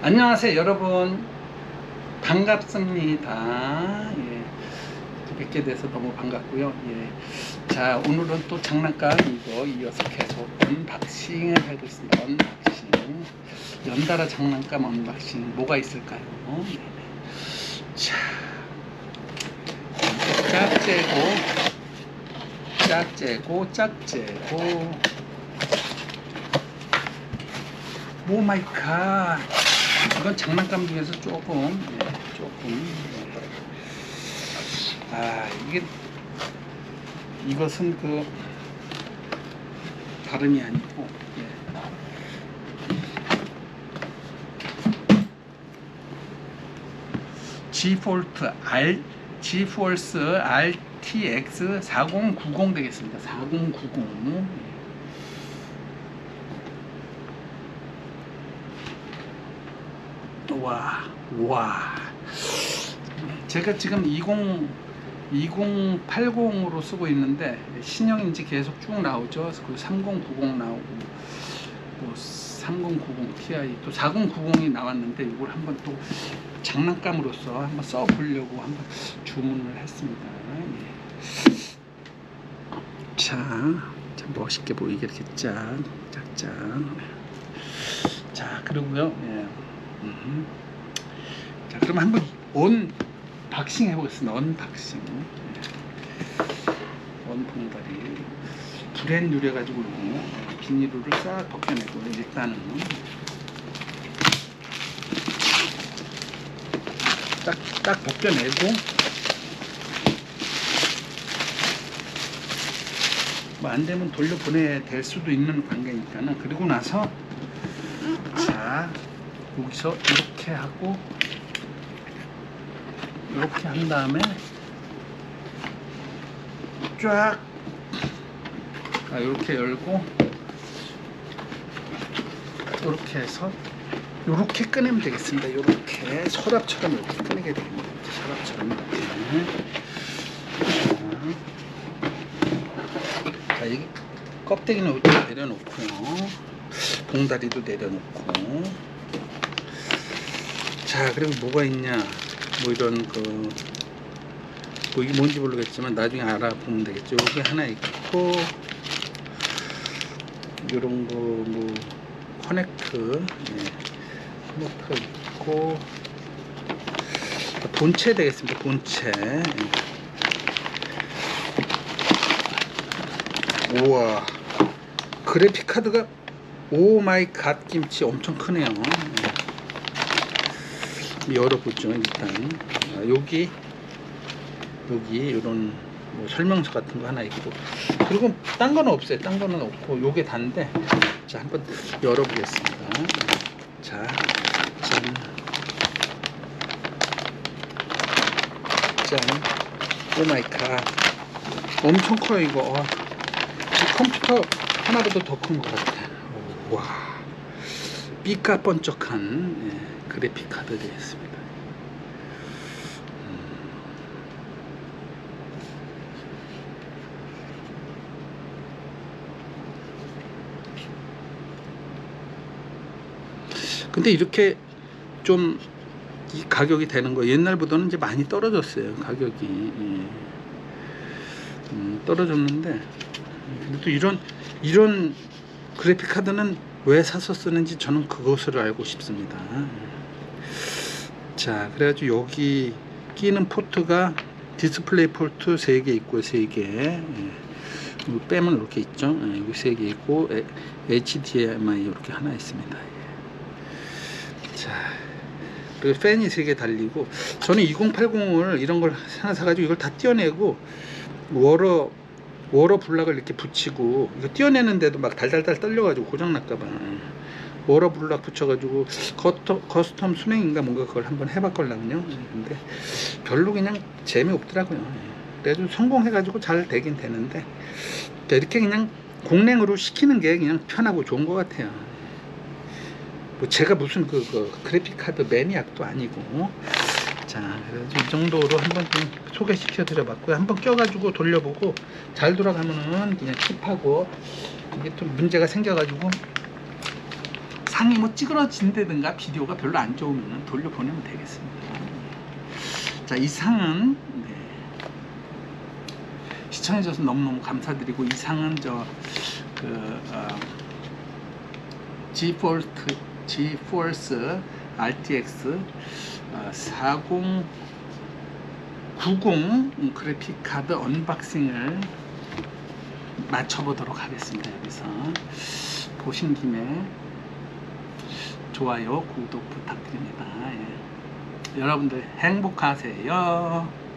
안녕하세요 여러분. 반갑습니다. 예, 뵙게 돼서 너무 반갑고요. 예. 자 오늘은 또 장난감 이거 이어서 계속 언박싱을 하고 있습니다. 언박싱. 연달아 장난감 언박싱 뭐가 있을까요? 네. 자 짝재고 짝재고 짝재고. 오 마이 갓 이건 장난감 중에서 조금 예, 조금 예. 아 이게 이것은 그 다름이 아니고 예. G폴트 R G폴스 RTX 4090 되겠습니다. 4090 와, 와. 제가 지금 20 2080으로 쓰고 있는데 신형인지 계속 쭉 나오죠. 그3090 나오고 뭐 3090 Ti 또 4090이 나왔는데 이걸 한번 또 장난감으로서 한번 써 보려고 한번 주문을 했습니다. 예. 자, 참 멋있게 보이게 이렇게 짠, 짝짠. 자, 그리고요. 예. 음. 자, 그럼 한번 온 박싱 해보겠습니다. 언박싱. 원 봉다리. 불에 누려가지고 비닐을 싹 벗겨내고 일단은 딱, 딱 벗겨내고 뭐 안 되면 돌려보내야 될 수도 있는 관계니까는 그리고 나서 자 여기서 이렇게 하고 이렇게 한 다음에 쫙 아, 이렇게 열고 이렇게 해서 이렇게 꺼내면 되겠습니다. 이렇게 서랍처럼 이렇게 꺼내게 됩니다. 서랍처럼 이렇게. 자, 자, 여기 껍데기는 내려놓고요. 봉다리도 내려놓고. 자, 그리고 뭐가 있냐? 뭐 이런 그, 뭐 이게 뭔지 모르겠지만 나중에 알아보면 되겠죠. 여기 하나 있고, 이런 거, 뭐, 커넥트, 예. 커넥터 있고, 본체 되겠습니다. 본체. 예. 우와. 그래픽 카드가 오 마이 갓 김치 엄청 크네요. 예. 열어보죠 일단. 아, 여기 여기 이런 뭐 설명서 같은 거 하나 있고 그리고 딴 거는 없어요. 딴 거는 없고 요게 단데 자 한번 열어보겠습니다. 자 짠. 짠. 오 마이 갓. 엄청 커요 이거. 와. 이 컴퓨터 하나보다 더 큰 것 같아. 오, 와. 삐까번쩍한 예, 그래픽 카드 되겠습니다. 음. 근데 이렇게 좀 이 가격이 되는 거 옛날보다는 이제 많이 떨어졌어요 가격이 예. 음, 떨어졌는데 또 이런 이런 그래픽 카드는 왜 사서 쓰는지 저는 그것을 알고 싶습니다. 자, 그래가지고 여기 끼는 포트가 디스플레이 포트 3개 있고요, 3개. 예. 그리고 빼면 이렇게 있죠. 예, 여기 3개 있고, 에- HDMI 이렇게 하나 있습니다. 예. 자, 그리고 팬이 3개 달리고, 저는 2080을 이런 걸 하나 사가지고 이걸 다 떼어내고, 워러 워러 블락을 이렇게 붙이고 이거 띄어내는데도 막 달달달 떨려가지고 고장날까봐. 워러 블락 붙여가지고 커터, 커스텀 순행인가 뭔가 그걸 한번 해봤걸랑요. 근데 별로 그냥 재미없더라고요. 그래도 성공해가지고 잘 되긴 되는데 이렇게 그냥 공랭으로 시키는 게 그냥 편하고 좋은 것 같아요. 뭐 제가 무슨 그, 그 그래픽 카드 매니악도 아니고 자, 그래서 이 정도로 한번 좀 소개시켜 드려 봤고요. 한번 껴가지고 돌려보고 잘 돌아가면은 그냥 킵하고 이게 좀 문제가 생겨가지고 상이 뭐 찌그러진다든가 비디오가 별로 안 좋으면 돌려보내면 되겠습니다. 자, 이 상은 네. 시청해주셔서 너무너무 감사드리고 이 상은 저 그, 어, Gforce, Gforce RTX 어, 4090 그래픽 카드 언박싱을 맞춰보도록 하겠습니다. 여기서 보신 김에 좋아요, 구독 부탁드립니다. 예. 여러분들 행복하세요.